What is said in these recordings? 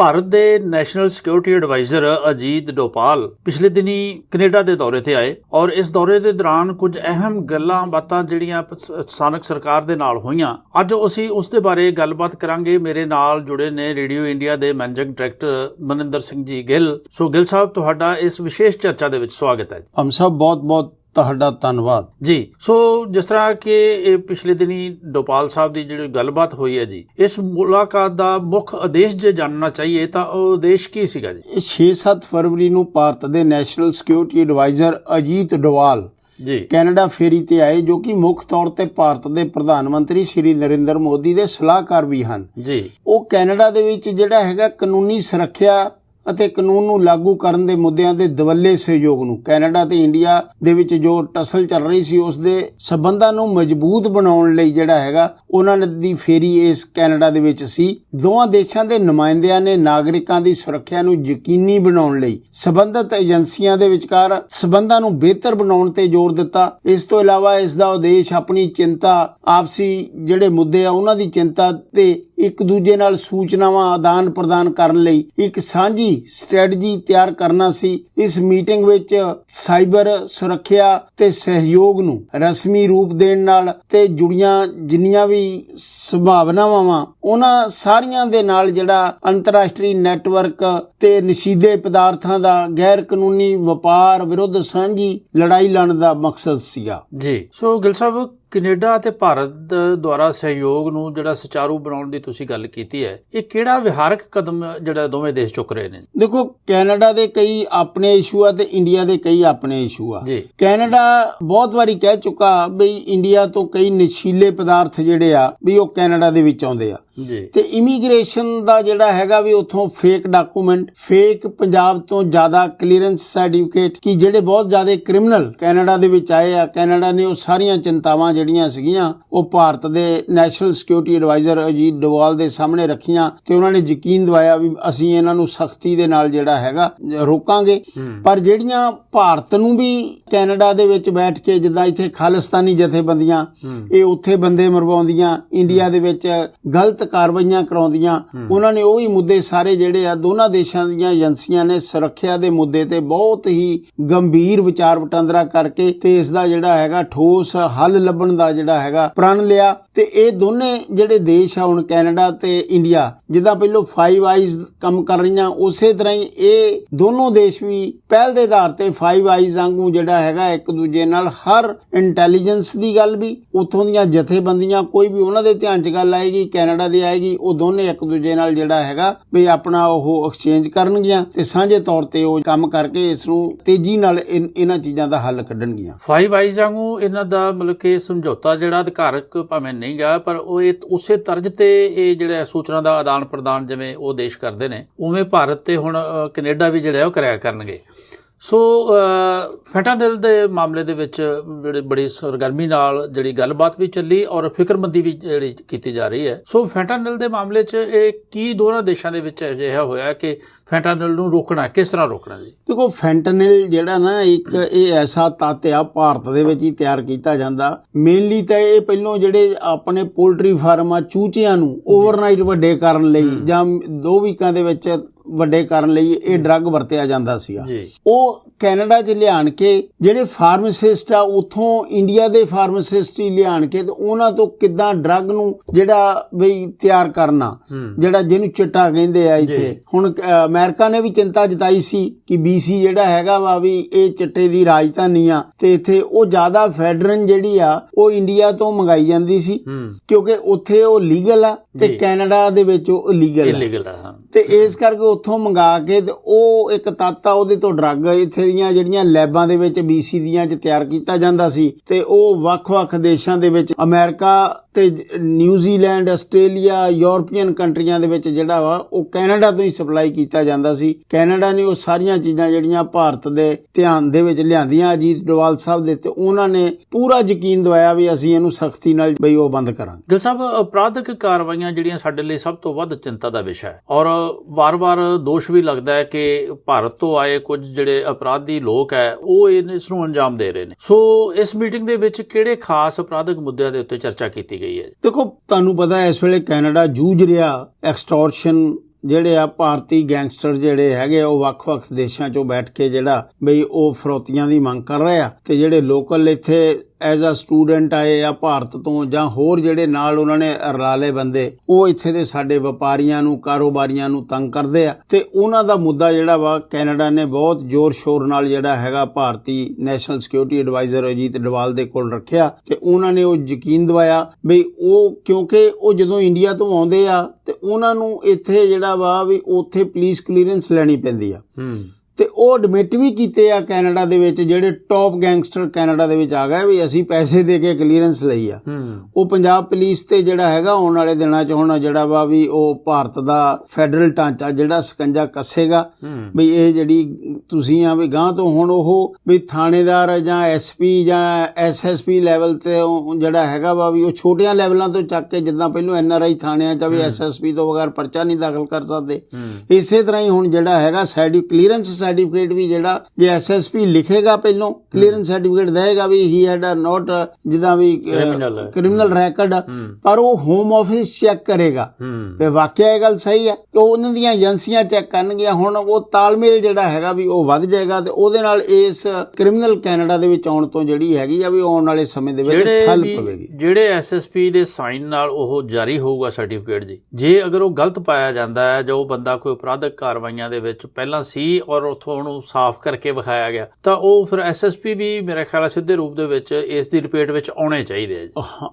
ਭਾਰਤ ਦੇ national security adviser Ajit Doval ਪਿਛਲੇ ਦਿਨੀ ਕੈਨੇਡਾ ਦੇ ਦੌਰੇ ਤੇ ਆਏ ਔਰ ਇਸ ਦੌਰੇ ਦੇ ਦੌਰਾਨ ਕੁਝ ਅਹਿਮ ਗੱਲਾਂ ਬਾਤਾਂ ਜਿਹੜੀਆਂ ਪ- ਸਥਾਨਕ ਸਰਕਾਰ ਦੇ ਨਾਲ ਹੋਈਆਂ। ਅੱਜ ਅਸੀਂ ਉਸ ਦੇ ਬਾਰੇ ਗੱਲਬਾਤ ਕਰਾਂਗੇ। ਮੇਰੇ ਨਾਲ ਜੁੜੇ ਨੇ ਰੇਡੀਓ ਇੰਡੀਆ ਦੇ managing director Maninder Singh ji Gill. So Gill ਸਾਹਿਬ, ਤੁਹਾਡਾ ਇਸ ਵਿਸ਼ੇਸ਼ ਚਰਚਾ ਦੇ ਵਿੱਚ ਸਵਾਗਤ ਹੈ ਹਮ ਸਭ ਬਹੁਤ ਬਹੁਤ ਤੁਹਾਡਾ ਧੰਨਵਾਦ। ਜੀ ਸੋ ਜਿਸ ਤਰ੍ਹਾਂ ਕਿ ਇਹ ਪਿਛਲੇ ਦਿਨੀ ਡੋਪਾਲ ਸਾਹਿਬ ਦੀ ਜਿਹੜੀ ਗੱਲਬਾਤ ਹੋਈ ਹੈ ਜੀ ਇਸ ਮੁਲਾਕਾਤ ਦਾ ਮੁੱਖ ਉਦੇਸ਼ ਜੇ ਜਾਣਨਾ ਚਾਹੀਏ ਤਾਂ ਉਹ ਉਦੇਸ਼ ਕੀ ਸੀਗਾ ਜੀ? ਇਹ 6-7 ਫਰਵਰੀ ਨੂੰ ਭਾਰਤ ਦੇ national security adviser Ajit Doval ji. Canada ਫੇਰੀ ਤੇ ਆਏ ਜੋ ਕਿ ਮੁੱਖ ਤੌਰ ਤੇ ਭਾਰਤ ਦੇ ਪ੍ਰਧਾਨ ਮੰਤਰੀ ਸ਼੍ਰੀ ਨਰਿੰਦਰ ਮੋਦੀ ਦੇ ਸਲਾਹਕਾਰ ਵੀ ਹਨ। ਜੀ। ਉਹ ਕੈਨੇਡਾ ਦੇ ਵਿੱਚ ਜਿਹੜਾ ਹੈਗਾ ਕਾਨੂੰਨੀ ਸੁਰੱਖਿਆ ਅਤੇ ਕਾਨੂੰਨ ਨੂੰ ਲਾਗੂ ਕਰਨ ਦੇ ਮੁੱਦਿਆਂ ਦੇ ਦਵੱਲੇ ਸਹਿਯੋਗ ਨੂੰ। ਕੈਨੇਡਾ ਤੇ ਇੰਡੀਆ ਦੇ ਵਿੱਚ ਜੋ ਟਸਲ ਚੱਲ ਰਹੀ ਸੀ, ਉਸ ਦੇ ਸਬੰਧਾਂ ਨੂੰ ਮਜ਼ਬੂਤ ਬਣਾਉਣ ਲਈ ਜਿਹੜਾ ਹੈਗਾ, ਉਹਨਾਂ ਦੀ ਫੇਰੀ ਇਸ ਕੈਨੇਡਾ ਦੇ ਵਿੱਚ ਸੀ। ਦੋਵਾਂ ਦੇਸ਼ਾਂ ਦੇ ਨੁਮਾਇੰਦਿਆਂ ਨੇ ਨਾਗਰਿਕਾਂ ਦੀ ਸੁਰੱਖਿਆ ਨੂੰ ਯਕੀਨੀ ਬਣਾਉਣ ਲਈ ਸਬੰਧਤ ਏਜੰਸੀਆਂ ਦੇ ਵਿਚਕਾਰ ਸਬੰਧਾਂ ਨੂੰ ਬਿਹਤਰ ਬਣਾਉਣ ਤੇ ਜ਼ੋਰ ਦਿੱਤਾ। ਇਸ ਤੋਂ ਇਲਾਵਾ ਇਸ ਦਾ ਉਦੇਸ਼ ਆਪਣੀ ਚਿੰਤਾ, ਆਪਸੀ ਜਿਹੜੇ ਮੁੱਦੇ ਆ, ਉਹਨਾਂ ਦੀ ਚਿੰਤਾ ਤੇ ਇੱਕ ਦੂਜੇ ਨਾਲ ਸੂਚਨਾਵਾਂ ਆਦਾਨ ਪ੍ਰਦਾਨ ਕਰਨ ਲਈ ਇੱਕ ਸਾਂਝੀ ਸਟ੍ਰੈਟਜੀ ਤਿਆਰ ਕਰਨਾ ਸੀ। ਇਸ ਮੀਟਿੰਗ ਵਿੱਚ ਸਾਈਬਰ ਸੁਰੱਖਿਆ ਤੇ ਸਹਿਯੋਗ ਨੂੰ ਰਸਮੀ ਰੂਪ ਦੇਣ ਨਾਲ ਤੇ ਜੁੜੀਆਂ ਜਿੰਨੀਆਂ ਵੀ ਸੰਭਾਵਨਾਵਾਂ ਵਾਂ, ਉਹਨਾਂ ਸਾਰੀਆਂ ਦੇ ਨਾਲ ਜਿਹੜਾ ਅੰਤਰਰਾਸ਼ਟਰੀ ਨੈਟਵਰਕ ਤੇ ਨਸ਼ੀਦੇ ਪਦਾਰਥਾਂ ਦਾ ਗੈਰ ਕਾਨੂੰਨੀ ਵਪਾਰ ਵਿਰੁੱਧ ਸਾਂਝੀ ਲੜਾਈ ਲੜਨ ਦਾ ਮਕਸਦ ਸੀਗਾ। ਜੀ, ਸੋ ਗਿਲ ਸਾਹਿਬ ਕੈਨੇਡਾ ਅਤੇ ਭਾਰਤ ਦੁਆਰਾ ਸਹਿਯੋਗ ਨੂੰ ਜਿਹੜਾ ਸੁਚਾਰੂ ਬਣਾਉਣ ਦੀ ਤੁਸੀਂ ਗੱਲ ਕੀਤੀ ਹੈ ਇਹ ਕਿਹੜਾ ਵਿਹਾਰਕ ਕਦਮ ਜਿਹੜਾ ਦੋਵੇਂ ਦੇਸ਼ ਚੁੱਕ ਰਹੇ ਨੇ? ਦੇਖੋ ਕੈਨੇਡਾ ਦੇ ਕਈ ਆਪਣੇ ਇਸ਼ੂ ਆ ਤੇ ਇੰਡੀਆ ਦੇ ਕਈ ਆਪਣੇ ਇਸ਼ੂ ਆ। ਕੈਨੇਡਾ ਬਹੁਤ ਵਾਰੀ ਕਹਿ ਚੁੱਕਾ ਬਈ ਇੰਡੀਆ ਤੋਂ ਕਈ ਨਸ਼ੀਲੇ ਪਦਾਰਥ ਜਿਹੜੇ ਆ ਵੀ ਉਹ ਕੈਨੇਡਾ ਦੇ ਵਿੱਚ ਆਉਂਦੇ ਆ। ਤੇ ਇਮੀਗ੍ਰੇਸ਼ਨ ਦਾ ਜਿਹੜਾ ਹੈਗਾ ਵੀ ਉੱਥੋਂ ਫੇਕ ਡਾਕੂਮੈਂਟ ਫੇਕ ਪੰਜਾਬ ਤੋਂ ਜ਼ਿਆਦਾ ਕਲੀਅਰੈਂਸ ਸਰਟੀਫਿਕੇਟ ਕਿ ਜਿਹੜੇ ਬਹੁਤ ਜ਼ਿਆਦਾ ਕ੍ਰਿਮੀਨਲ ਕੈਨੇਡਾ ਦੇ ਵਿੱਚ ਆਏ ਆ ਕੈਨੇਡਾ ਨੇ ਉਹ ਸਾਰੀਆਂ ਚਿੰਤਾਵਾਂ ਜਿਹੜੀਆਂ ਸੀਗੀਆਂ ਉਹ ਭਾਰਤ ਦੇ national security adviser Ajit Doval ਦੇ ਸਾਹਮਣੇ ਰੱਖੀਆਂ ਤੇ ਉਹਨਾਂ ਨੇ ਯਕੀਨ ਦਿਵਾਇਆ ਵੀ ਅਸੀਂ ਇਹਨਾਂ ਨੂੰ ਸਖਤੀ ਦੇ ਨਾਲ ਜਿਹੜਾ ਹੈਗਾ ਰੋਕਾਂਗੇ। ਪਰ ਜਿਹੜੀਆਂ ਭਾਰਤ ਨੂੰ ਵੀ ਕੈਨੇਡਾ ਦੇ ਵਿੱਚ ਬੈਠ ਕੇ ਜਿੱਦਾਂ ਇੱਥੇ ਖਾਲਿਸਤਾਨੀ ਜਥੇਬੰਦੀਆਂ ਇਹ ਉੱਥੇ ਬੰਦੇ ਮਰਵਾਉਂਦੀਆਂ ਇੰਡੀਆ ਦੇ ਵਿੱਚ ਗਲਤ ਕਾਰਵਾਈਆਂ ਕਰਾਉਂਦੀਆਂ ਉਹਨਾਂ ਨੇ ਉਹ ਹੀ ਮੁੱਦੇ ਸਾਰੇ ਜਿਹੜੇ ਆ ਦੋਨਾਂ ਦੇਸ਼ਾਂ ਦੀਆਂ ਏਜੰਸੀਆਂ ਨੇ ਸੁਰੱਖਿਆ ਦੇ ਮੁੱਦੇ ਤੇ ਬਹੁਤ ਹੀ ਗੰਭੀਰ ਵਿਚਾਰ ਵਟਾਂਦਰਾ ਕਰਕੇ ਤੇ ਇਸ ਦਾ ਜਿਹੜਾ ਹੈਗਾ ਠੋਸ ਹੱਲ ਲੱਭਣ ਦਾ ਜਿਹੜਾ ਹੈਗਾ ਪ੍ਰਣ ਲਿਆ ਤੇ ਇਹ ਦੋਨੇ ਜਿਹੜੇ ਦੇਸ਼ ਆ, ਹੁਣ ਕੈਨੇਡਾ ਤੇ ਇੰਡੀਆ, ਜਿੱਦਾਂ ਪਹਿਲਾਂ ਫਾਈਵ ਆਈਜ਼ ਕੰਮ ਕਰ ਰਹੀਆਂ, ਉਸੇ ਤਰ੍ਹਾਂ ਹੀ ਇਹ ਦੋਨੋਂ ਦੇਸ਼ ਵੀ ਪਹਿਲ ਦੇ ਆਧਾਰ ਤੇ ਫਾਈਵ ਆਈਜ਼ ਵਾਂਗੂ ਜਿਹੜਾ ਹੈਗਾ, ਇੱਕ ਦੂਜੇ ਨਾਲ ਹਰ ਇੰਟੈਲੀਜੈਂਸ ਦੀ ਗੱਲ ਵੀ, ਉੱਥੋਂ ਦੀਆਂ ਜਥੇਬੰਦੀਆਂ, ਕੋਈ ਵੀ ਉਹਨਾਂ ਦੇ ਧਿਆਨ 'ਚ ਗੱਲ ਆਏਗੀ, ਕੈਨੇਡਾ ਦੀ ਆਏਗੀ, ਉਹ ਦੋਨੇ ਇੱਕ ਦੂਜੇ ਨਾਲ ਜਿਹੜਾ ਹੈਗਾ ਵੀ ਆਪਣਾ ਉਹ ਐਕਸਚੇਂਜ ਕਰਨਗੀਆਂ ਤੇ ਸਾਂਝੇ ਤੌਰ ਤੇ ਉਹ ਕੰਮ ਕਰਕੇ ਇਸ ਨੂੰ ਤੇਜ਼ੀ ਨਾਲ ਇਹਨਾਂ ਚੀਜ਼ਾਂ ਦਾ ਹੱਲ ਕੱਢਣਗੀਆਂ। ਫਾਈਵ ਆਈਜ਼ ਵਾਂਗੂ ਇਹਨਾਂ ਦਾ ਮਤਲਬ ਕਿ ਸਮਝੌਤਾ ਜਿਹੜਾ ਅਧਿਕਾਰਕ ਭਾਵੇਂ ਨਹੀਂ ਗਿਆ ਪਰ ਉਹ ਇਹ ਉਸੇ ਤਰਜ ਤੇ ਇਹ ਜਿਹੜਾ ਸੂਚਨਾ ਦਾ ਆਦਾਨ ਪ੍ਰਦਾਨ ਜਿਵੇਂ ਉਹ ਦੇਸ਼ ਕਰਦੇ ਨੇ ਉਵੇਂ ਭਾਰਤ ਤੇ ਹੁਣ ਅ, ਕੈਨੇਡਾ ਵੀ ਜਿਹੜਾ ਉਹ ਕਰਿਆ ਕਰਨਗੇ। ਸੋ ਫੈਂਟਾਨਿਲ ਦੇ ਮਾਮਲੇ ਦੇ ਵਿੱਚ ਜਿਹੜੀ ਬੜੀ ਸਰਗਰਮੀ ਨਾਲ ਜਿਹੜੀ ਗੱਲਬਾਤ ਵੀ ਚੱਲੀ ਔਰ ਫਿਕਰਮੰਦੀ ਵੀ ਜਿਹੜੀ ਕੀਤੀ ਜਾ ਰਹੀ ਹੈ। ਸੋ ਫੈਂਟਾਨਿਲ ਦੇ ਮਾਮਲੇ 'ਚ ਇਹ ਕੀ ਦੋਨਾਂ ਦੇਸ਼ਾਂ ਦੇ ਵਿੱਚ ਅਜਿਹਾ ਹੋਇਆ ਕਿ ਫੈਂਟਾਨਿਲ ਨੂੰ ਰੋਕਣਾ ਕਿਸ ਤਰ੍ਹਾਂ ਰੋਕਣਾ ਜੀ? ਦੇਖੋ ਫੈਂਟਨਿਲ ਜਿਹੜਾ ਨਾ ਇੱਕ ਇਹ ਐਸਾ ਤੱਤ ਆ ਭਾਰਤ ਦੇ ਵਿੱਚ ਹੀ ਤਿਆਰ ਕੀਤਾ ਜਾਂਦਾ। ਮੇਨਲੀ ਤਾਂ ਇਹ ਪਹਿਲੋਂ ਜਿਹੜੇ ਆਪਣੇ ਪੋਲਟਰੀ ਫਾਰਮ ਆ ਚੂਚਿਆਂ ਨੂੰ ਓਵਰਨਾਈਟ ਵੱਡੇ ਕਰਨ ਲਈ ਜਾਂ ਦੋ ਵੀਕਾਂ ਦੇ ਵਿੱਚ ਵੱਡੇ ਕਰਨ ਲਈ ਇਹ ਡਰੱਗ ਵਰਤਿਆ ਜਾਂਦਾ ਸੀਗਾ। ਉਹ ਕੈਨੇਡਾ 'ਚ ਲਿਆਣ ਕੇ ਜਿਹੜੇ ਫਾਰਮਾਸਿਸਟ ਆ ਉਥੋਂ ਇੰਡੀਆ ਦੇ ਫਾਰਮਾਸਿਸਟ ਹੀ ਲਿਆਣ ਕੇ ਤੇ ਉਹਨਾਂ ਤੋਂ ਕਿੱਦਾਂ ਡਰੱਗ ਨੂੰ ਜਿਹੜਾ ਬਈ ਤਿਆਰ ਕਰਨਾ ਜਿਹੜਾ ਜਿਹਨੂੰ ਚਿੱਟਾ ਕਹਿੰਦੇ ਆ ਇੱਥੇ। ਹੁਣ ਅਮਰੀਕਾ ਨੇ ਵੀ ਚਿੰਤਾ ਜਤਾਈ ਸੀ ਕਿ ਬੀਸੀ ਜਿਹੜਾ ਹੈਗਾ ਵਾ ਵੀ ਇਹ ਚਿੱਟੇ ਦੀ ਰਾਜਧਾਨੀ ਆ ਤੇ ਇੱਥੇ ਉਹ ਜ਼ਿਆਦਾ ਫੈਡਰਨ ਜਿਹੜੀ ਆ ਉਹ ਇੰਡੀਆ ਤੋਂ ਮੰਗਾਈ ਜਾਂਦੀ ਸੀ। ਕਿਉਂਕਿ ਉੱਥੇ ਉਹ ਲੀਗਲ ਆ ਤੇ। ਕੈਨੇਡਾ ਦੇ ਵਿੱਚ ਉਹ ਇਲੀਗਲ ਆ। ਤੇ ਇਸ ਕਰਕੇ ਉੱਥੋਂ ਮੰਗਾ ਕੇ ਤੇ ਉਹ ਇੱਕ ਤਾਤਾ ਉਹਦੇ ਤੋਂ ਡਰੱਗ ਇੱਥੇ ਦੀਆਂ ਜਿਹੜੀਆਂ ਲੈਬਾਂ ਦੇ ਵਿੱਚ ਬੀਸੀ ਦੀਆਂ ਚ ਤਿਆਰ ਕੀਤਾ ਜਾਂਦਾ ਸੀ ਤੇ ਉਹ ਵੱਖ-ਵੱਖ ਦੇਸ਼ਾਂ ਦੇ ਵਿੱਚ, ਅਮਰੀਕਾ ਤੇ ਨਿਊਜ਼ੀਲੈਂਡ ਆਸਟ੍ਰੇਲੀਆ ਯੂਰਪੀਅਨ ਕੰਟਰੀਆਂ ਦੇ ਵਿੱਚ ਜਿਹੜਾ ਵਾ, ਉਹ ਕੈਨੇਡਾ ਤੋਂ ਹੀ ਸਪਲਾਈ ਕੀਤਾ ਜਾਂਦਾ ਸੀ। ਕੈਨੇਡਾ ਨੇ ਉਹ ਸਾਰੀਆਂ ਚੀਜ਼ਾਂ ਜਿਹੜੀਆਂ ਭਾਰਤ ਦੇ ਧਿਆਨ ਦੇ ਵਿੱਚ ਲਿਆਂਦੀਆਂ, ਅਜੀਤ ਡੋਵਾਲ ਸਾਹਿਬ ਦੇ, ਤੇ ਉਹਨਾਂ ਨੇ ਪੂਰਾ ਯਕੀਨ ਦਵਾਇਆ ਵੀ ਅਸੀਂ ਇਹਨੂੰ ਸਖਤੀ ਨਾਲ ਬਈ ਉਹ ਬੰਦ ਕਰਾਂਗੇ। ਗਿਲ ਸਾਹਿਬ, ਅਪਰਾਧਿਕ ਕਾਰਵਾਈਆਂ ਜਿਹੜੀਆਂ ਸਾਡੇ ਲਈ ਸਭ ਤੋਂ ਵੱਧ ਚਿੰਤਾ ਦਾ ਵਿਸ਼ਾ ਹੈ ਔਰ ਵਾਰ-ਵਾਰ ਦੋਸ਼ ਵੀ ਲੱਗਦਾ ਹੈ ਕਿ ਭਾਰਤ ਤੋਂ ਆਏ ਕੁਝ ਜਿਹੜੇ ਅਪਰਾਧੀ ਲੋਕ ਹੈ ਉਹ ਇਸ ਨੂੰ ਅੰਜਾਮ ਦੇ ਰਹੇ ਨੇ। ਸੋ ਇਸ ਮੀਟਿੰਗ ਦੇ ਵਿੱਚ ਕਿਹੜੇ ਖਾਸ ਅਪਰਾਧਿਕ ਮੁੱਦਿਆਂ ਦੇ ਉੱਤੇ ਚਰਚਾ ਕੀਤੀ ਗਈ ਹੈ? ਦੇਖੋ ਤੁਹਾਨੂੰ ਪਤਾ ਹੈ ਇਸ ਵੇਲੇ ਕੈਨੇਡਾ ਜੂਝ ਰਿਹਾ ਐਕਸਟੋਰਸ਼ਨ ਜਿਹੜੇ ਆ ਭਾਰਤੀ ਗੈਂਗਸਟਰ ਜਿਹੜੇ ਹੈਗੇ ਆ, ਉਹ ਵੱਖ-ਵੱਖ ਦੇਸ਼ਾਂ 'ਚੋਂ ਬੈਠ ਕੇ ਜਿਹੜਾ ਬਈ ਉਹ ਫਰੋਤੀਆਂ ਦੀ ਮੰਗ ਕਰ ਰਹੇ ਆ ਤੇ ਜਿਹੜੇ ਲੋਕਲ ਇੱਥੇ ਐਜ਼ ਅ ਸਟੂਡੈਂਟ ਆਏ ਆ ਭਾਰਤ ਤੋਂ ਜਾਂ ਹੋਰ ਜਿਹੜੇ ਨਾਲ ਉਹਨਾਂ ਨੇ ਰਲਾਲੇ ਬੰਦੇ, ਉਹ ਇੱਥੇ ਦੇ ਸਾਡੇ ਵਪਾਰੀਆਂ ਨੂੰ, ਕਾਰੋਬਾਰੀਆਂ ਨੂੰ ਤੰਗ ਕਰਦੇ ਆ। ਤੇ ਉਹਨਾਂ ਦਾ ਮੁੱਦਾ ਜਿਹੜਾ ਵਾ, ਕੈਨੇਡਾ ਨੇ ਬਹੁਤ ਜ਼ੋਰ ਸ਼ੋਰ ਨਾਲ ਜਿਹੜਾ ਹੈਗਾ ਭਾਰਤੀ national security adviser Ajit Doval ਦੇ ਕੋਲ ਰੱਖਿਆ ਤੇ ਉਹਨਾਂ ਨੇ ਉਹ ਯਕੀਨ ਦਵਾਇਆ ਵੀ ਉਹ ਕਿਉਂਕਿ ਉਹ ਜਦੋਂ ਇੰਡੀਆ ਤੋਂ ਆਉਂਦੇ ਆ ਤੇ ਉਹਨਾਂ ਨੂੰ ਇੱਥੇ ਜਿਹੜਾ ਵਾ ਵੀ ਉੱਥੇ ਪੁਲਿਸ ਕਲੀਅਰੈਂਸ ਲੈਣੀ ਪੈਂਦੀ ਆ। ਹੂੰ। ਤੇ ਉਹ ਐਡਮਿਟ ਵੀ ਕੀਤੇ ਆ ਕੈਨੇਡਾ ਦੇ ਵਿੱਚ ਜਿਹੜੇ ਟੌਪ ਗੈਂਗਸਟਰ ਕੈਨੇਡਾ ਦੇ ਵਿੱਚ ਆ ਗਏ ਵੀ ਅਸੀਂ ਪੈਸੇ ਦੇ ਕੇ ਕਲੀਅਰੈਂਸ ਲਈ ਆ। ਉਹ ਪੰਜਾਬ ਪੁਲਿਸ ਤੇ ਜਿਹੜਾ ਹੈਗਾ ਆਉਣ ਵਾਲੇ ਦਿਨਾਂ 'ਚ ਹੁਣ ਜਿਹੜਾ ਵਾ ਵੀ ਉਹ ਭਾਰਤ ਦਾ ਫੈਡਰਲ ਢਾਂਚਾ ਜਿਹੜਾ ਸਕੰਜਾ ਕੱਸੇਗਾ। ਵੀ ਇਹ ਜਿਹੜੀ ਤੁਸੀਂ ਆ ਵੀ ਗਾਂ ਤੋਂ ਹੁਣ ਉਹ ਵੀ ਥਾਣੇਦਾਰ ਜਾਂ ਐਸਪੀ ਜਾਂ ਐਸਐਸਪੀ ਲੈਵਲ ਤੇ ਜਿਹੜਾ ਹੈਗਾ ਵਾ ਵੀ ਉਹ ਛੋਟੀਆਂ ਲੈਵਲਾਂ ਤੋਂ ਚੱਕ ਕੇ ਜਿੱਦਾਂ ਪਹਿਲਾਂ ਐਨਆਰਆਈ ਥਾਣਿਆਂ 'ਚ ਵੀ ਐਸਐਸਪੀ ਤੋਂ ਬਗੈਰ ਪਰਚਾ ਨਹੀਂ ਦਾਖਲ ਕਰ ਸਕਦੇ। ਇਸੇ ਤਰ੍ਹਾਂ ਹੀ ਹੁਣ ਜਿਹੜਾ ਹੈਗਾ ਸਰਟੀ ਕਲੀਅਰੈਂਸ ਸਰਟੀਫਿਕੇਟ ਵੀ ਜਿਹੜਾ ਜੇ ਐਸਐਸਪੀ ਲਿਖੇਗਾ ਪਹਿਲੋਂ ਕਲੀਅਰੈਂਸ ਸਰਟੀਫਿਕੇਟ ਦੇਗਾ ਵੀ ਹੀ ਹੈਡ ਅ ਨੋਟ ਜਿੱਦਾਂ ਵੀ। ਕ੍ਰਿਮੀਨਲ ਰੈਕੋਰਡ ਪਰ ਉਹ ਹੋਮ ਆਫਿਸ ਚੈੱਕ ਕਰੇਗਾ। ਵੀ ਵਾਕਿਆ ਇਹ ਗੱਲ ਸਹੀ ਹੈ ਤੇ ਉਹਨਾਂ ਦੀਆਂ ਏਜੰਸੀਆਂ ਚੈੱਕ ਕਰਨਗੀਆਂ। ਹੁਣ ਉਹ ਤਾਲਮੇਲ ਜਿਹੜਾ ਹੈਗਾ ਵੀ ਉਹ ਵੱਧ ਜਾਏਗਾ ਤੇ ਉਹਦੇ ਨਾਲ ਇਸ ਕ੍ਰਿਮੀਨਲ ਕੈਨੇਡਾ ਦੇ ਵਿੱਚ ਆਉਣ ਤੋਂ ਜਿਹੜੀ ਹੈਗੀ ਆ ਵੀ ਆਉਣ ਵਾਲੇ ਸਮੇਂ ਦੇ ਵਿੱਚ ਵੀ- ਪਵੇਗੀ। ਜਿਹੜੇ ਐਸਐਸਪੀ ਦੇ ਸਾਈਨ ਨਾਲ ਉਹ ਜਾਰੀ ਹੋਊਗਾ ਸਰਟੀਫਿਕੇਟ ਜੀ ਜੇ ਅਗਰ ਉਹ ਗਲਤ ਪਾਇਆ ਜਾਂਦਾ ਹੈ ਜੋ ਬੰਦਾ ਕੋਈ ਅਪਰਾਧਕ ਕਾਰਵਾਈਆਂ ਦੇ ਵਿੱਚ ਪਹਿਲਾਂ ਸੀ ਔਰ ਉਥੋਂ ਉਹਨੂੰ ਸਾਫ਼ ਕਰਕੇ ਵਿਖਾਇਆ ਗਿਆ। ਤਾਂ ਉਹ ਫਿਰ ਐਸਐਸਪੀ ਵੀ ਮੇਰੇ ਖਿਆਲ ਸਿੱਧੇ ਰੂਪ ਦੇ ਵਿੱਚ ਇਸ ਦੀ ਰਿਪੇਟ ਵਿੱਚ ਆਉਣੇ ਚਾਹੀਦੇ ਆ ਜੀ।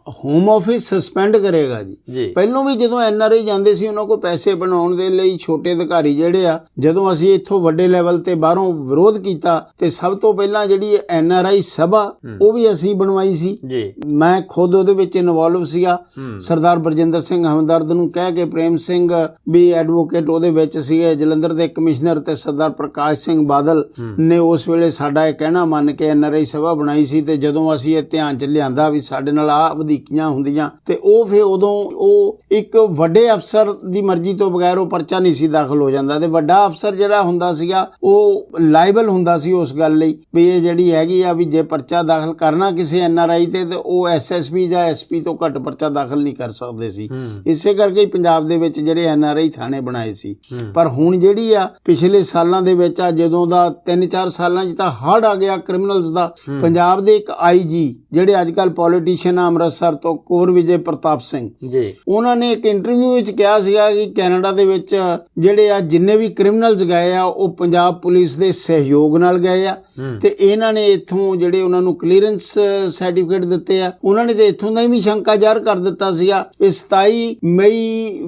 ਹੋਮ ਆਫਿਸ ਸਸਪੈਂਡ ਕਰੇਗਾ ਜੀ। ਪਹਿਲੋਂ ਵੀ ਜਦੋਂ ਐਨਆਰਆਈ ਜਾਂਦੇ ਸੀ ਉਹਨਾਂ ਕੋਲ ਪੈਸੇ ਬਣਾਉਣ ਦੇ ਲਈ ਛੋਟੇ ਅਧਿਕਾਰੀ ਜਿਹੜੇ ਆ ਜਦੋਂ ਅਸੀਂ ਇੱਥੋਂ ਵੱਡੇ ਲੈਵਲ ਤੇ ਬਾਹਰੋਂ ਵਿਰੋਧ ਕੀਤਾ ਤੇ ਸਭ ਤੋਂ ਪਹਿਲਾਂ ਜਿਹੜੀ ਐਨਆਰਆਈ ਸਭਾ ਉਹ ਵੀ ਅਸੀਂ ਬਣਵਾਈ ਸੀ। ਮੈਂ ਖੁਦ ਉਹਦੇ ਵਿੱਚ ਇਨਵੋਲਵ ਸੀਗਾ। ਸਰਦਾਰ ਬਰਜਿੰਦਰ ਸਿੰਘ ਹਮਦਰਦ ਨੂੰ ਕਹਿ ਕੇ ਪ੍ਰੇਮ ਸਿੰਘ ਵੀ ਐਡਵੋਕੇਟ ਉਹਦੇ ਵਿੱਚ ਸੀਗੇ ਜਲੰਧਰ ਦੇ ਕਮਿਸ਼ਨਰ ਤੇ ਸਰਦਾਰ ਪ੍ਰਕਾਸ਼ ਸਿੰਘ ਬਾਦਲ ਨੇ ਉਸ ਵੇਲੇ ਸਾਡਾ ਇਹ ਕਹਿਣਾ ਮੰਨ ਕੇ ਐਨਆਰਆਈ ਸਭਾ ਬਣਾਈ ਸੀ ਤੇ ਜਦੋਂ ਅਸੀਂ ਇਹ ਧਿਆਨ ਚ ਲਿਆਂਦਾ ਵੀ ਸਾਡੇ ਨਾਲ ਆ ਵਧੀਕੀਆਂ ਹੁੰਦੀਆਂ ਤੇ ਉਹ ਫੇ ਉਦੋਂ ਉਹ ਇੱਕ ਵੱਡੇ ਅਫਸਰ ਦੀ ਮਰਜ਼ੀ ਤੋਂ ਬਗੈਰ ਉਹ ਪਰਚਾ ਨਹੀਂ ਸੀ ਦਾਖਲ ਹੋ ਜਾਂਦਾ ਤੇ ਵੱਡਾ ਅਫਸਰ ਜਿਹੜਾ ਹੁੰਦਾ ਸੀਗਾ ਉਹ ਲਾਇਬਲ ਹੁੰਦਾ ਸੀ ਉਸ ਗੱਲ ਲਈ ਵੀ ਇਹ ਜਿਹੜੀ ਹੈਗੀ ਆ ਵੀ ਜੇ ਪਰਚਾ ਦਾਖਲ ਕਰਨਾ ਕਿਸੇ ਐਨਆਰਆਈ ਤੇ ਤੇ ਉਹ ਐਸਐਸਪੀ ਜਾਂ ਐਸਪੀ ਤੋਂ ਘੱਟ ਪਰਚਾ ਦਾਖਲ ਨਹੀਂ ਕਰ ਸਕਦੇ ਸੀ। ਇਸੇ ਕਰਕੇ ਹੀ ਪੰਜਾਬ ਦੇ ਵਿੱਚ ਜਿਹੜੇ ਐਨਆਰਆਈ ਥਾਣੇ ਬਣਾਏ ਸੀ। ਪਰ ਹੁਣ ਜਿਹੜੀ ਆ ਪਿਛਲੇ ਸਾਲਾਂ ਦੇ ਵਿੱਚ ਆ ਜਦੋਂ ਦਾ 3-4 ਸਾਲਾਂ 'ਚ ਤਾਂ ਹੜ ਆ ਗਿਆ ਕ੍ਰਿਮੀਨਲਸ ਦਾ। ਪੰਜਾਬ ਦੇ ਇੱਕ ਆਈਜੀ ਜਿਹੜੇ ਅੱਜ ਕੱਲ ਪੋਲੀਟੀਸ਼ੀਅਨ ਆ ਅੰਮ੍ਰਿਤਸਰ ਤੋਂ ਕੋਰ ਵਿਜੇ ਪ੍ਰਤਾਪ ਸਿੰਘ। ਜੀ। ਉਹਨਾਂ ਨੇ ਇੱਕ ਇੰਟਰਵਿਊ ਵਿੱਚ ਕਿਹਾ ਸੀਗਾ ਕਿ ਕੈਨੇਡਾ ਦੇ ਵਿੱਚ ਜਿਹੜੇ ਆ ਜਿੰਨੇ ਵੀ ਕ੍ਰਿਮੀਨਲਸ ਗਏ ਆ ਉਹ ਪੰਜਾਬ ਪੁਲਿਸ ਦੇ ਸਹਿਯੋਗ ਨਾਲ ਗਏ ਆ। ਤੇ ਇਹਨਾਂ ਨੇ ਇੱਥੋਂ ਜਿਹੜੇ ਉਹਨਾਂ ਨੂੰ ਕਲੀਅਰੈਂਸ ਸਰਟੀਫਿਕੇਟ ਦਿੱਤੇ ਆ ਉਹਨਾਂ ਨੇ ਤੇ ਇੱਥੋਂ ਦਾ ਹੀ ਵੀ ਸ਼ੰਕਾ ਜ਼ਾਹਰ ਕਰ ਦਿੱਤਾ ਸੀਗਾ। ਇਹ 27 ਮਈ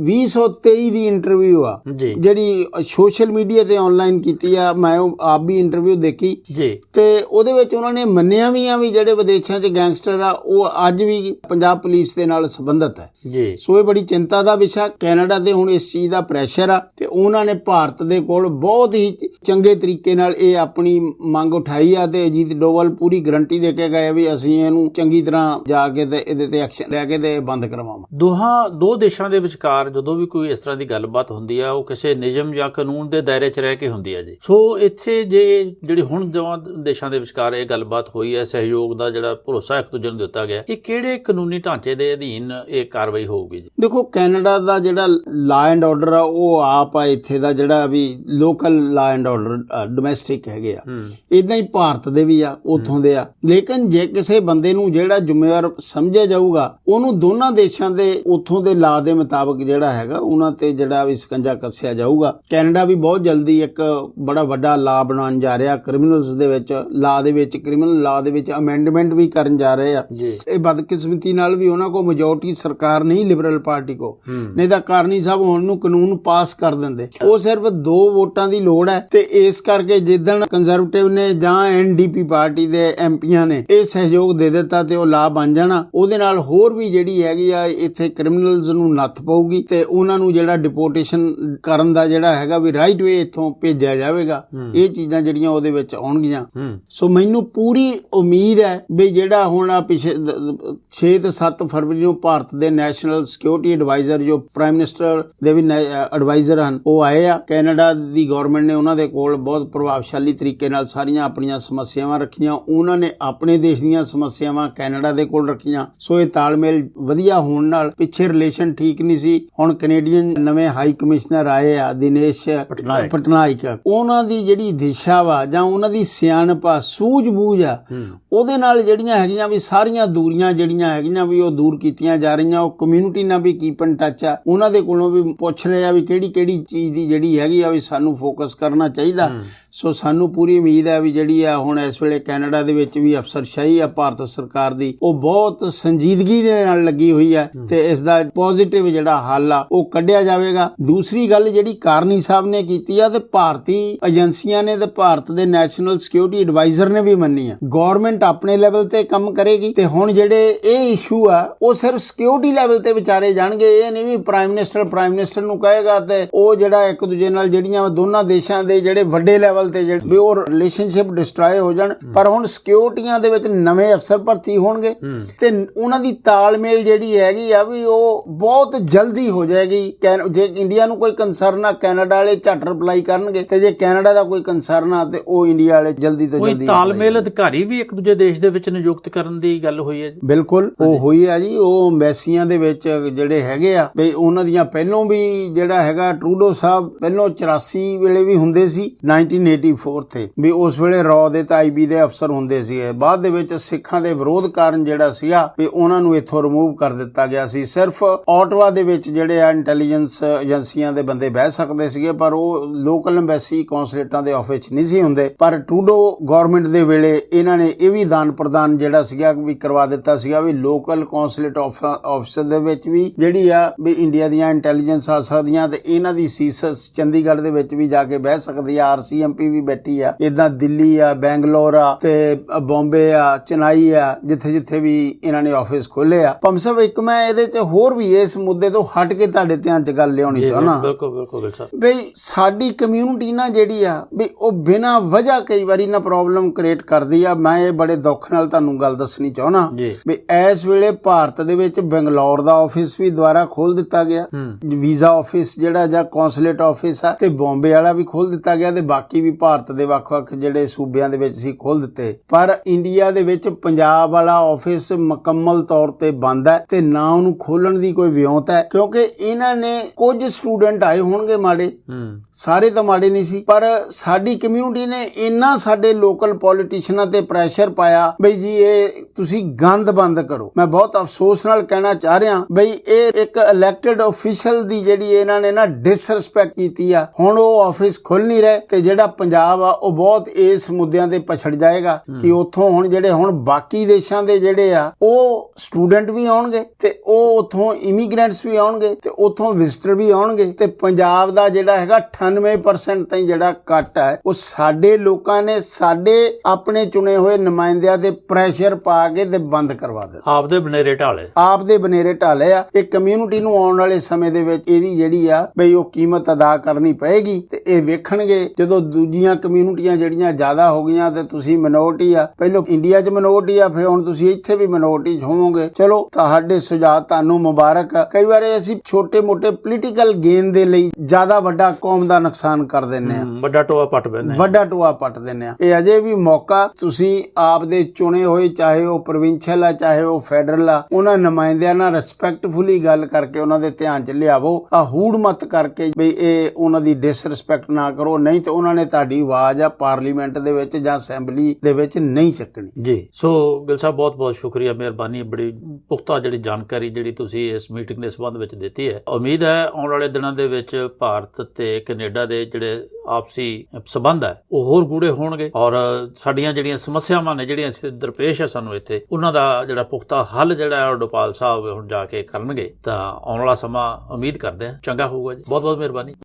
2023 ਦੀ ਇੰਟਰਵਿਊ ਆ ਜਿਹੜੀ ਸੋਸ਼ਲ ਮੀਡੀਆ ਤੇ ਆਨਲਾਈਨ ਕੀਤੀ ਆ। ਮੈਂ ਉਹ ਆਪ ਵੀ ਇੰਟਰਵਿਊ ਦੇਖੀ। ਜੀ। ਤੇ ਉਹਦੇ ਵਿੱਚ ਉਹਨਾਂ ਨੇ ਮੰਨਿਆ ਵੀ ਆ ਵੀ ਜਿਹੜੇ ਵਿਦੇਸ਼ਾਂ 'ਚ ਗੈਂਗਸਟਰ ਆ ਉਹ ਅੱਜ ਵੀ ਪੰਜਾਬ ਪੁਲਿਸ ਦੇ ਨਾਲ ਸੰਬੰਧਿਤ ਹੈ। ਜੀ। ਸੋ ਇਹ ਬੜੀ ਚਿੰਤਾ ਦਾ ਵਿਸ਼ਾ ਕੈਨੇਡਾ ਤੇ ਹੁਣ ਇਸ ਚੀਜ਼ ਦਾ ਪ੍ਰੈਸ਼ਰ ਆ ਤੇ ਉਹਨਾਂ ਨੇ ਭਾਰਤ ਦੇ ਕੋਲ ਬਹੁਤ ਹੀ ਚੰਗੇ ਤਰੀਕੇ ਨਾਲ ਇਹ ਆਪਣੀ ਮੰਗ ਉਠਾਈ ਆ ਤੇ ਅਜੀਤ ਡੋਵਲ ਪੂਰੀ ਗਰੰਟੀ ਦੇ ਕੇ ਗਏ ਵੀ ਅਸੀਂ ਇਹਨੂੰ ਚੰਗੀ ਤਰ੍ਹਾਂ ਜਾ ਕੇ ਤੇ ਇਹਦੇ ਤੇ ਐਕਸ਼ਨ ਲੈ ਕੇ ਤੇ ਬੰਦ ਕਰਵਾਵਾਂਗੇ। ਦੋਹਾਂ ਦੋ ਦੇਸ਼ਾਂ ਦੇ ਵਿਚਕਾਰ ਜਦੋਂ ਵੀ ਕੋਈ ਇਸ ਤਰ੍ਹਾਂ ਦੀ ਗੱਲਬਾਤ ਹੁੰਦੀ ਆ ਉਹ ਕਿਸੇ ਨਿਯਮ ਜਾਂ ਕਾਨੂੰਨ ਦੇ ਦਾਇਰੇ 'ਚ ਰਹਿ ਕੇ ਹੁੰਦੀ ਆ ਜੀ। ਸੋ ਇੱਥੇ ਜੇ ਜਿਹੜੀ ਹੁਣ ਦੋਵਾਂ ਦੇਸ਼ਾਂ ਦੇ ਵਿਚਕਾਰ ਇਹ ਗੱਲਬਾਤ ਹੋਈ ਹੈ ਸਹਿਯੋਗ ਦਾ ਜਿਹੜਾ ਭਰੋਸਾ ਇੱਕ ਦੂਜੇ ਨੂੰ ਦਿੱਤਾ ਗਿਆ ਇਹ ਕਿਹੜੇ ਕਾਨੂੰਨੀ ਢਾਂਚੇ ਦੇ ਅਧੀਨ ਇਹ ਕਾਰਵਾਈ ਹੋਊਗੀ ਜੀ? ਦੇਖੋ ਕੈਨੇਡਾ ਦਾ ਜਿਹੜਾ ਲਾ ਐਂਡ ਆਰਡਰ ਆ ਉਹ ਆਪ ਆ ਇੱਥੇ ਦਾ ਜਿਹੜਾ ਵੀ local law and order domestic ਹੈਗੇ ਆ। ਇਦਾਂ ਹੀ ਭਾਰਤ ਦੇ ਵੀ ਆ ਉਥੋਂ ਦੇ ਆ। ਲੇਕਿਨ ਜੇ ਕਿਸੇ ਬੰਦੇ ਨੂੰ ਜਿਹੜਾ ਜ਼ਿੰਮੇਵਾਰ ਸਮਝਿਆ ਜਾਊਗਾ ਉਹਨੂੰ ਦੋਨਾਂ ਦੇਸ਼ਾਂ ਦੇ ਉਥੋਂ ਦੇ ਲਾ ਦੇ ਮੁਤਾਬਕ ਜਿਹੜਾ ਹੈਗਾ ਉਹਨਾਂ ਤੇ ਜਿਹੜਾ ਵੀ ਸਕੰਜਾ ਕੱਸਿਆ ਜਾਊਗਾ। ਕੈਨੇਡਾ ਵੀ ਬਹੁਤ ਜਲਦੀ ਇੱਕ ਬੜਾ ਵੱਡਾ ਲਾ ਬਣਾਉਣ ਜਾ ਰਿਹਾ ਕ੍ਰਿਮੀਨਲਸ ਦੇ ਵਿੱਚ ਲਾ ਦੇ ਵਿੱਚ ਕ੍ਰਿਮੀਨਲ ਲਾ ਦੇ ਵਿੱਚ ਅਮੈਂਡਮੈਂਟ ਵੀ ਕਰਨ ਜਾ ਰਹੇ ਆ। ਇਹ ਬਦਕਿਸਮਤੀ ਨਾਲ ਵੀ ਉਹਨਾਂ ਕੋ ਮੈਜੋਰਟੀ ਸਰਕਾਰ ਨਹੀਂ ਲਿਬਰਲ ਪਾਰਟੀ ਕੋ ਨਹੀਂ ਤਾਂ ਕਾਰਨੀ ਸਾਹਿਬ ਹੁਣ ਨੂੰ ਕਾਨੂੰਨ ਪਾਸ ਕਰ ਦਿੰਦੇ। ਉਹ ਸਿਰਫ ਦੋ ਵੋਟਾਂ ਦੀ ਲੋੜ ਹੈ ਤੇ ਇਸ ਕਰਕੇ ਜਿੱਦਣ ਕੰਜ਼ਰਵੇਟਿਵ ਨੇ ਜਾਂ ਐਨਡੀਪੀ ਪਾਰਟੀ ਦੇ ਐਮਪੀਆਂ ਨੇ ਇਹ ਸਹਿਯੋਗ ਦੇ ਦਿੱਤਾ ਤੇ ਉਹ ਲਾਭ ਬਣ ਜਾਣਾ ਉਹਦੇ ਨਾਲ ਹੋਰ ਵੀ ਜਿਹੜੀ ਹੈਗੀ ਆ ਇੱਥੇ ਕ੍ਰਿਮੀਨਲਸ ਨੂੰ ਨੱਥ ਪਊਗੀ ਤੇ ਉਹਨਾਂ ਨੂੰ ਜਿਹੜਾ ਡਿਪੋਰਟੇਸ਼ਨ ਕਰਨ ਦਾ ਜਿਹੜਾ ਹੈਗਾ ਵੀ ਰਾਈਟ ਵੇ ਇੱਥੋਂ ਭੇਜਿਆ ਜਾਵੇਗਾ। ਜਾਵੇਗਾ ਹੂੰ। ਇਹ ਚੀਜ਼ਾਂ ਜਿਹੜੀਆਂ ਉਹਦੇ ਵਿੱਚ ਆਉਣਗੀਆਂ। ਸੋ ਮੈਨੂੰ ਪੂਰੀ ਉਮੀਦ ਹੈ ਵੀ ਜਿਹੜਾ ਹੁਣ ਆ ਪਿਛੇ 6 ਤੇ 7 ਫਰਵਰੀ ਨੂੰ ਭਾਰਤ ਦੇ ਨੈਸ਼ਨਲ ਸਿਕਿਉਰਿਟੀ ਐਡਵਾਈਜ਼ਰ ਜੋ ਪ੍ਰਾਈਮ ਮਿਨਿਸਟਰ ਦੇ ਵੀ ਐਡਵਾਈਜ਼ਰ ਹਨ ਉਹ ਆਏ ਆ। ਕੈਨੇਡਾ ਦੀ ਗਵਰਨਮੈਂਟ ਨੇ ਉਹਨਾਂ ਦੇ ਕੋਲ ਬਹੁਤ ਪ੍ਰਭਾਵਸ਼ਾਲੀ ਤਰੀਕੇ ਨਾਲ ਸਾਰੀਆਂ ਆਪਣੀਆਂ ਸਮੱਸਿਆਵਾਂ ਰੱਖੀਆਂ। ਉਹਨਾਂ ਨੇ ਆਪਣੇ ਦੇਸ਼ ਦੀਆਂ ਸਮੱਸਿਆਵਾਂ ਕੈਨੇਡਾ ਦੇ ਕੋਲ ਰੱਖੀਆਂ। ਸੋ ਇਹ ਤਾਲਮੇਲ ਵਧੀਆ ਹੋਣ ਨਾਲ ਪਿੱਛੇ ਰਿਲੇਸ਼ਨ ਠੀਕ ਨਹੀਂ ਸੀ। ਹੁਣ ਕੈਨੇਡੀਅਨ ਨਵੇਂ ਹਾਈ ਕਮਿਸ਼ਨਰ ਆਏ ਆ ਦਿਨੇਸ਼ ਪਟਨਾਇਕ। ਪਟਨਾਇਕ। ਉਹਨਾਂ ਦੀ ਜਿਹੜੀ ਦਿਸ਼ਾ ਵਾ ਜਾਂ ਉਹਨਾਂ ਦੀ ਸਿਆਣਪ ਆ ਸੂਝ-ਬੂਝ ਆ ਉਹਦੇ ਨਾਲ ਜਿਹੜੀਆਂ ਹੈਗੀਆਂ ਵੀ ਸਾਰੀਆਂ ਦੂਰੀਆਂ ਜਿਹੜੀਆਂ ਹੈਗੀਆਂ ਵੀ ਉਹ ਦੂਰ ਕੀਤੀਆਂ ਜਾ ਰਹੀਆਂ ਉਹ ਕਮਿਊਨਿਟੀ ਨਾਲ ਵੀ ਕੀਪ ਇਨ ਟੱਚ ਆ ਉਹਨਾਂ ਦੇ ਕੋਲੋਂ ਵੀ ਪੁੱਛ ਰਹੇ ਆ ਵੀ ਕਿਹੜੀ ਕਿਹੜੀ ਚੀਜ਼ ਦੀ ਜਿਹੜੀ ਹੈਗੀ ਆ ਵੀ ਸਾਨੂੰ ਫੋਕਸ ਕਰਨਾ ਚਾਹੀਦਾ। ਸੋ ਸਾਨੂੰ ਪੂਰੀ ਉਮੀਦ ਹੈ ਵੀ ਜਿਹੜੀ ਆ ਹੁਣ ਇਸ ਵੇਲੇ ਕੈਨੇਡਾ ਦੇ ਵਿੱਚ ਵੀ ਅਫਸਰਸ਼ਾਹੀ ਆ ਭਾਰਤ ਸਰਕਾਰ ਦੀ ਉਹ ਬਹੁਤ ਸੰਜੀਦਗੀ ਦੇ ਨਾਲ ਲੱਗੀ ਹੋਈ ਹੈ। ਤੇ ਇਸ ਦਾ ਪੋਜ਼ਿਟਿਵ ਜਿਹੜਾ ਹੱਲ ਆ ਉਹ ਕੱਢਿਆ ਜਾਵੇਗਾ। ਦੂਸਰੀ ਗੱਲ ਜਿਹੜੀ ਕਾਰਨੀ ਸਾਹਿਬ ਨੇ ਕੀਤੀ ਆ ਤੇ ਭਾਰਤੀ ਏਜੰਸੀਆਂ ਨੇ ਤੇ ਭਾਰਤ ਦੇ ਨੈਸ਼ਨਲ ਸਿਕਿਉਰਿਟੀ ਐਡਵਾਈਜ਼ਰ ਨੇ ਵੀ ਮੰਨੀ ਆ। ਗਵਰਨਮੈਂਟ ਆਪਣੇ ਲੈਵਲ ਤੇ ਕੰਮ ਕਰੇਗੀ ਤੇ ਹੁਣ ਜਿਹੜੇ ਇਹ ਇਸ਼ੂ ਆ ਉਹ ਸਿਰਫ ਸਿਕਿਉਰਿਟੀ ਲੈਵਲ ਤੇ ਵਿਚਾਰੇ ਜਾਣਗੇ। ਇਹ ਨਹੀਂ ਵੀ ਪ੍ਰਾਈਮ ਮਿਨਿਸਟਰ ਪ੍ਰਾਈਮ ਮਿਨਿਸਟਰ ਨੂੰ ਕਹੇਗਾ ਤੇ ਉਹ ਜਿਹੜਾ ਇੱਕ ਦੂਜੇ ਨਾਲ ਜਿਹੜੀਆਂ ਦੋਨਾਂ ਦੇਸ਼ਾਂ ਦੇ ਜਿਹੜੇ ਵੱਡੇ ਲੈਵਲ ਤੇ ਜਿਹੜੇ ਵੀ ਉਹ ਰਿਲੇਸ਼ਨਸ਼ਿਪ ਡਿਸਟਰੋਏ ਹੋ ਜਾਣ। ਪਰ ਹੁਣ ਸਿਕਿਉਰਿਟੀਆਂ ਦੇ ਵਿੱਚ ਨਵੇਂ ਅਫਸਰ ਭਰਤੀ ਹੋਣਗੇ ਤੇ ਉਹਨਾਂ ਦੀ ਤਾਲਮੇਲ ਜਿਹੜੀ ਹੈਗੀ ਆ ਵੀ ਉਹ ਬਹੁਤ ਜਲਦੀ ਹੋ ਜਾਏਗੀ। ਕੈਨ- ਜੇ ਇੰਡੀਆ ਨੂੰ ਕੋਈ ਕੰਸਰਨ ਆ ਕੈਨੇਡਾ ਵਾਲੇ ਝੱਟ ਰਿਪਲਾਈ ਕਰਨਗੇ ਤੇ ਜੇ ਕੈਨੇਡਾ ਦਾ ਕੋਈ ਕੰਸਰਨ ਆ ਤੇ ਉਹ ਇੰਡੀਆ ਵਾਲੇ ਜਲਦੀ ਤੋਂ ਕੋਈ ਜਲਦੀ ਤਾਲਮੇਲ ਅਧਿਕਾਰੀ ਵੀ ਇੱਕ ਦੂਜੇ ਦੇਸ਼ ਦੇ ਵਿੱਚ ਨਿਯੁਕਤ ਕਰਨ ਦੀ ਗੱਲ ਹੋਈ ਹੈ ਜੀ? ਬਿਲਕੁਲ ਉਹ ਹੋਈ ਆ ਜੀ ਉਹ ਐਮਬੈਸੀਆਂ ਦੇ ਵਿੱਚ ਜਿਹੜੇ ਹੈਗੇ ਆ ਵੀ ਉਹਨਾਂ ਦੀਆਂ ਪਹਿਲੋਂ ਵੀ ਜਿਹੜਾ ਹੈਗਾ ਟਰੂਡੋ ਸਾਹਿਬ ਪਹਿਲੋਂ 84 ਵੇਲੇ ਵੀ ਹੁੰਦੇ ਸੀ 1984 ਤੇ ਵੀ ਉਸ ਵੇਲੇ ਰॉ ਦੇ ਤੇ ਆਈਬੀ ਦੇ ਅਫਸਰ ਹੁੰਦੇ ਸੀਗੇ। ਬਾਅਦ ਦੇ ਵਿੱਚ ਸਿੱਖਾਂ ਦੇ ਵਿਰੋਧ ਕਾਰਨ ਜਿਹੜਾ ਸੀਗਾ ਵੀ ਉਹਨਾਂ ਨੂੰ ਇੱਥੋਂ ਰਿਮੂਵ ਕਰ ਦਿੱਤਾ ਗਿਆ ਸੀ। ਸਿਰਫ ਆਟਵਾ ਦੇ ਵਿੱਚ ਜਿਹੜੇ ਆ ਇੰਟੈਲੀਜੈਂਸ ਏਜੰਸੀਆਂ ਦੇ ਬੰਦੇ ਬਹਿ ਸਕਦੇ ਸੀਗੇ ਪਰ ਉਹ ਲੋਕਲ ਐਮਬੈਸੀ ਕੌਂਸੂਲੇਟਾਂ ਦੇ ਆਫਿਸ ਨਹੀਂ ਸੀ ਹੁੰਦੇ। ਪਰ ਟਰੂਡੋ ਗਵਰਨਮੈਂਟ ਦੇ ਵੇਲੇ ਇਹਨਾਂ ਨੇ ਇਹ ਵੀ ਦਾਨ ਪ੍ਰਦਾਨ ਜਿਹੜਾ ਸੀਗਾ ਵੀ ਕਰਵਾ ਦਿੱਤਾ ਸੀਗਾ ਵੀ ਲੋਕਲ ਕੌਂਸੂਲੇਟ ਆਫਿਸਰ ਦੇ ਵਿੱਚ ਵੀ ਜਿਹੜੀ ਆ ਵੀ ਇੰਡੀਆ ਦੀਆਂ ਇੰਟੈਲੀਜੈਂਸ ਆ ਸਕਦੀਆਂ ਤੇ ਇਹਨਾਂ ਦੀ ਸੀਸਸ ਚੰਡੀਗੜ੍ਹ ਦੇ ਵਿੱਚ ਵੀ ਜਾ ਕੇ ਬਹਿ ਸਕਦੀ ਆ। ਆਰਸੀਐਮਪੀ ਵੀ ਬੈਠੀ ਆ। ਇਦਾਂ ਦਿੱਲੀ ਆ ਬੈਂਗਲੌਰ ਆ ਤੇ ਬੰਬੇ ਆ ਚੇਨਈ ਆ ਜਿੱਥੇ ਜਿੱਥੇ ਵੀ ਇਹਨਾਂ ਨੇ ਆਫਿਸ ਖੋਲੇ ਆ। ਪੰਸਬ ਇੱਕ ਮੈਂ ਇਹਦੇ ਚ ਹੋਰ ਵੀ ਇਸ ਮੁੱਦੇ ਤੋਂ ਹਟ ਕੇ ਤੁਹਾਡੇ ਧਿਆਨ ਚ ਗੱਲ ਲਿਆਉਣੀ ਚਾਹਣਾ ਬਿਲਕੁਲ ਬਿਲਕੁਲ ਸਾਹਿਬ ਬਈ ਸਾਡੀ ਕਮਿਊਨਿਟੀ ਨਾ ਜਿਹੜੀ ਆ ਵੀ ਉਹ ਬਿਨਾਂ ਵਜ੍ਹਾ ਕਈ ਵਾਰੀ ਨਾ ਪ੍ਰੋਬਲਮ ਕ੍ਰੀਏਟ ਕਰਦੀ ਆ। ਮੈਂ ਇਹ ਬੜੇ ਦੁੱਖ ਨਾਲ ਤੁਹਾਨੂੰ ਗੱਲ ਦੱਸਣੀ ਚਾਹਣਾ ਵੀ ਇਸ ਵੇਲੇ ਭਾਰਤ ਦੇ ਵਿੱਚ ਬੰਗਲੌਰ ਦਾ ਆਫਿਸ ਵੀ ਦੁਬਾਰਾ ਖੋਲ ਦਿੱਤਾ ਗਿਆ। ਵੀਜ਼ਾ ਆਫਿਸ ਜਿਹੜਾ ਜਾਂ ਕੌਂਸੂਲੇਟ ਆਫਿਸ ਆ ਤੇ ਬੰਬੇ ਵਾਲਾ ਵੀ ਖੋਲ ਦਿੱਤਾ ਗਿਆ ਤੇ ਬਾਕੀ ਵੀ ਭਾਰਤ ਦੇ ਵੱਖ-ਵੱਖ ਜਿਹੜੇ ਸੂਬਿਆਂ ਦੇ ਵਿੱਚ ਸੀ ਖੋਲ ਦਿੱਤੇ। ਪਰ ਇੰਡੀਆ ਦੇ ਵਿੱਚ ਪੰਜਾਬ ਵਾਲਾ ਆਫਿਸ ਮੁਕੰਮਲ ਤੌਰ ਤੇ ਬੰਦ ਹੈ ਤੇ ਨਾ ਉਹਨੂੰ ਖੋਲਣ ਦੀ ਕੋਈ ਵਿਉਂਤ ਹੈ ਕਿਉਂਕਿ ਇਹਨਾਂ ਨੇ ਕੁਝ ਸਟੂਡੈਂਟ ਆਏ ਹੋਣਗੇ ਮਾੜੇ। ਸਾਰੇ ਤਾਂ ਮਾੜੇ ਨਹੀਂ ਸੀ ਪਰ ਸਾਡੀ ਕਮਿਊਨਿਟੀ ਨੇ ਇੰਨਾ ਸਾਡੇ ਲੋਕਲ ਪੋਲੀਟੀਸ਼ੀਅਨਾਂ ਤੇ ਪ੍ਰੈਸ਼ਰ ਪਾਇਆ ਬਈ ਜੀ ਇਹ ਤੁਸੀਂ ਗੰਦ ਬੰਦ ਕਰੋ। ਮੈਂ ਬਹੁਤ ਅਫਸੋਸ ਨਾਲ ਕਹਿਣਾ ਚਾਹ ਰਿਹਾ ਬਈ ਇਹ ਇੱਕ ਇਲੈਕਟਿਡ ਅਫੀਸ਼ੀਅਲ ਦੀ ਜਿਹੜੀ ਇਹਨਾਂ ਨੇ ਨਾ ਡਿਸਰੈਸਪੈਕਟ ਕੀਤੀ ਆ ਹੁਣ ਉਹ ਆਫਿਸ ਖੁੱਲ ਨਹੀਂ ਰਹੇ ਤੇ ਜਿਹੜਾ ਪੰਜਾਬ ਆ ਉਹ ਬਹੁਤ ਇਸ ਮੁੱਦਿਆਂ ਤੇ ਪਛੜ ਜਾਏਗਾ ਕਿ ਉੱਥੋਂ ਹੁਣ ਜਿਹੜੇ ਹੁਣ ਬਾਕੀ ਦੇਸ਼ਾਂ ਦੇ ਜਿਹੜੇ ਆ ਉਹ ਸਟੂਡੈਂਟ ਵੀ ਆਉਣਗੇ ਤੇ ਉਹ ਉੱਥੋਂ ਇਮੀਗ੍ਰੈਂਟਸ ਵੀ ਆਉਣਗੇ ਤੇ ਉੱਥੋਂ ਵਿਜ਼ਟਰ ਵੀ ਆਉਣਗੇ ਤੇ ਪੰਜਾਬ ਦਾ ਜਿਹੜਾ ਹੈਗਾ 98% ਤਾਈਂ ਜਿਹੜਾ ਕੱਟ ਹੈ। ਉਹ ਸਾਡੇ ਲੋਕਾਂ ਨੇ ਸਾਡੇ ਆਪਣੇ ਚੁਣੇ ਹੋਏ ਨੁਮਾਇੰਦਿਆਂ ਤੇ ਪ੍ਰੈਸ਼ਰ ਪਾ ਕੇ ਤੇ ਬੰਦ ਕਰਵਾ ਦਿੱਤਾ। ਆਪਦੇ ਬਨੇਰੇ ਢਾਲੇ। ਆਪ ਦੇ ਬਨੇਰੇ ਢਾਲੇ ਆ। ਇਹ ਕਮਿਊਨਿਟੀ ਨੂੰ ਆਉਣ ਵਾਲੇ ਸਮੇਂ ਦੇ ਵਿੱਚ ਇਹਦੀ ਜਿਹੜੀ ਆ ਬਈ ਉਹ ਕੀਮਤ ਅਦਾ ਕਰਨੀ ਪਏਗੀ ਤੇ ਇਹ ਵੇਖਣਗੇ। ਜਦੋਂ ਦੂਜੀਆਂ ਕਮਿਊਨਿਟੀਆਂ ਜਿਹੜੀਆਂ ਜ਼ਿਆਦਾ ਹੋ ਗਈਆਂ ਤੇ ਤੁਸੀਂ ਮਿਨੋਰਟੀ ਆ। ਪਹਿਲਾਂ ਇੰਡੀਆ 'ਚ ਮਿਨੋਰਟੀ ਆ ਫਿਰ ਹੁਣ ਤੁਸੀਂ ਇੱਥੇ ਵੀ ਮਿਨੋਰਟੀ ਹੋਵੋਗੇ। ਚਲੋ ਤੁਹਾਡੇ ਸੁਝਾਅ ਤੁਹਾਨੂੰ ਮੁਬਾਰਕ ਆ। ਕਈ ਵਾਰ ਅਸੀਂ ਛੋਟੇ-ਮੋਟੇ ਪੋਲੀਟੀਕਲ ਗੇਨ ਦੇ ਲਈ ਜ਼ਿਆਦਾ ਵੱਡਾ ਕੌਮ ਦਾ ਨੁਕਸਾਨ ਕਰ ਦਿੰਨੇ ਆ। ਵੱਡਾ ਟੋਆ ਪੱਟ ਬੈਨੇ ਵੱਡਾ ਟੋਆ ਪੱਟ ਦਿੰਨੇ ਆ ਇਹ ਅਜੇ ਵੀ ਮੌਕਾ ਤੁਸੀਂ ਆਪ ਦੇ ਚੁਣੇ ਹੋਏ ਚਾਹੇ ਉਹ ਪ੍ਰੋਵਿੰਸ਼ੀਅਲ ਆ ਚਾਹੇ ਉਹ ਫੈਡਰਲ ਆ ਉਹਨਾਂ ਨੁਮਾਇੰਦਿਆਂ ਨਾਲ ਰਿਸਪੈਕਟਫੁਲੀ ਗੱਲ ਕਰਕੇ ਉਹਨਾਂ ਦੇ ਧਿਆਨ ਚ ਲਿਆਵੋ। ਆ ਹੂੜ ਮਤ ਕਰਕੇ ਵੀ ਇਹ ਉਹਨਾਂ ਦੀ ਡਿਸਰੈਸਪੈਕਟ ਨਾ ਕਰੋ ਨਹੀਂ ਤੇ ਉਹਨਾਂ ਨੇ ਤੁਹਾਡੀ ਆਵਾਜ਼ ਆ ਪਾਰਲੀਮੈਂਟ ਦੇ ਵਿੱਚ ਜਾਂ ਅਸੈਂਬਲੀ ਦੇ ਵਿੱਚ ਨਹੀਂ ਚੱਕਣੀ। ਜੀ ਸੋ ਗਿਲ ਸਾਹਿਬ ਬਹੁਤ ਬਹੁਤ ਸ਼ੁਕਰੀਆ ਮਿਹਰਬਾਨੀ ਬੜੀ ਪੁਖਤਾ ਜਿਹੜੀ ਜਾਣਕਾਰੀ ਜਿਹੜੀ ਤੁਸੀਂ ਇਸ ਮੀਟਿੰਗ ਦੇ ਸੰਬੰਧ ਵਿੱਚ ਦਿੱਤੀ ਹੈ। ਉਮੀਦ ਹੈ ਆਉਣ ਵਾਲੇ ਦਿਨਾਂ ਦੇ ਵਿੱਚ ਭਾਰਤ ਤੇ ਕੈਨੇਡਾ ਦੇ ਜਿਹੜੇ ਆਪਸੀ ਸਬੰਧ ਹੈ, ਉਹ ਹੋਰ ਗੂੜੇ ਹੋਣਗੇ ਔਰ ਸਾਡੀਆਂ ਜਿਹੜੀਆਂ ਸਮੱਸਿਆਵਾਂ ਨੇ, ਜਿਹੜੀਆਂ ਅਸੀਂ ਦਰਪੇਸ਼ ਹੈ ਸਾਨੂੰ ਇੱਥੇ, ਉਹਨਾਂ ਦਾ ਜਿਹੜਾ ਪੁਖਤਾ ਹੱਲ ਜਿਹੜਾ ਹੈ ਡੋਪਾਲ ਸਾਹਿਬ ਹੁਣ ਜਾ ਕੇ ਕਰਨਗੇ। ਤਾਂ ਆਉਣ ਵਾਲਾ ਸਮਾਂ ਉਮੀਦ ਕਰਦੇ ਹਾਂ, ਚੰਗਾ ਹੋਊਗਾ ਜੀ। ਬਹੁਤ ਬਹੁਤ ਮਿਹਰਬਾਨੀ।